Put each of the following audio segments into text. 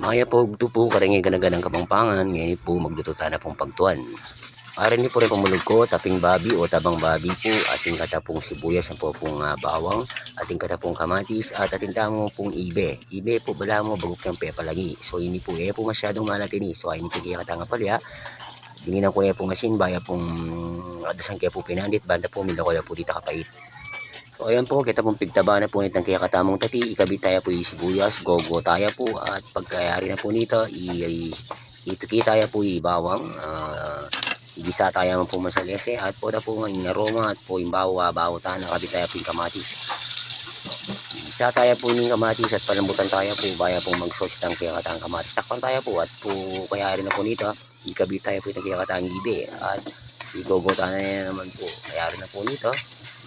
Maya po, ito po, karingi ganaganang kapangpangan, ngayon po magluto tayo na pong pagtuan. Para ni po rin pumulog ko, taping babi o tabang babi po, ating katapong sibuyas, ang po pong ah, bawang, ating katapong kamatis, at ating tamo pong ibe. Ibe po, bala mo, bagok yung pepalagi. So, ini po, eh po masyadong malatini. So, ay kaya katanga palya. Dinginan ko eh po masin, baya pong adasan kaya po pinandit, banda po, minda ko po dito kapait. So ayan po, kita pong pigtaba na po nitang kaya katamong tati, ikabit tayo po yung sibuyas, gogo tayo po, at pagkayari na po nito, ituki tayo po yung bawang, ah, gisa tayo po masalese, at po na po yung aroma, at po yung bawa, bawa tayo, nakabit tayo po yung kamatis. Gisa tayo po yung kamatis at palambutan tayo po, baya pong mag-sauce ng kaya katang kamatis. Takpan tayo po, at po kayari na po nito, ikabit tayo po yung kaya katang ibe, at igogo tayo na naman po, kayari na po nito,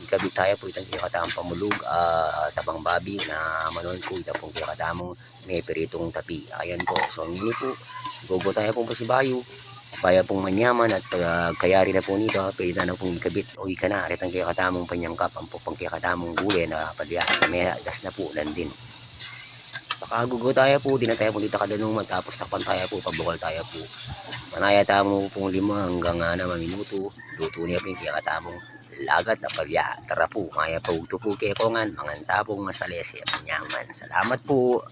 ikabit tayo po itang kiyakatamang pamulog ah, tabang babi na manon po ito pong kiyakatamang may peritong tapi. Ayan po so ang po gogo tayo pong pasibayo kaya pong manyaman at ah, kayari na po nito pwede na pong ikabit o ika na arit ang kiyakatamang panyangkap ang po pang kiyakatamang gulay na padya may gas na po landin Pakagugo tayo po, di na tayo po dito kadanong tapos takpan tayo po, pabukal tayo po. Manaya tayo mo pong lima hanggang nga na minuto. Luto niya po yung kiyakatamong lagat na palya. Tara po, maya po, ito po kaya kongan, mga tapong masalesi, manyaman. Salamat po.